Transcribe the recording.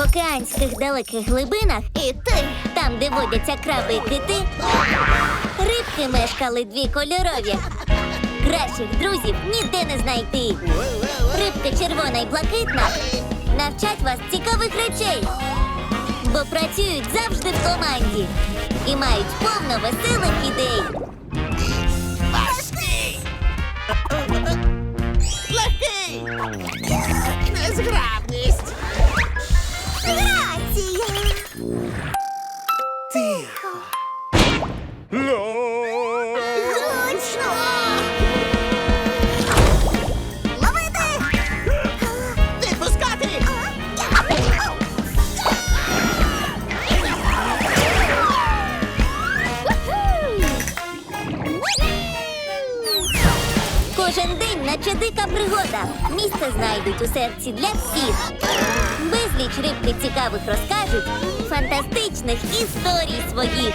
океанських далеких глибинах І ти. Там, де водяться краби і кити, рибки мешкали дві кольорові. Кращих друзів ніде не знайти. Рибка червона і блакитна навчать вас цікавих речей, бо працюють завжди в команді і мають повно веселих ідей. Незграбність! Грація! Тихо. Гучно! Кожен день, наче дика пригода. Місце знайдуть у серці для всіх. Безліч рибки цікавих розкажуть фантастичних історій своїх.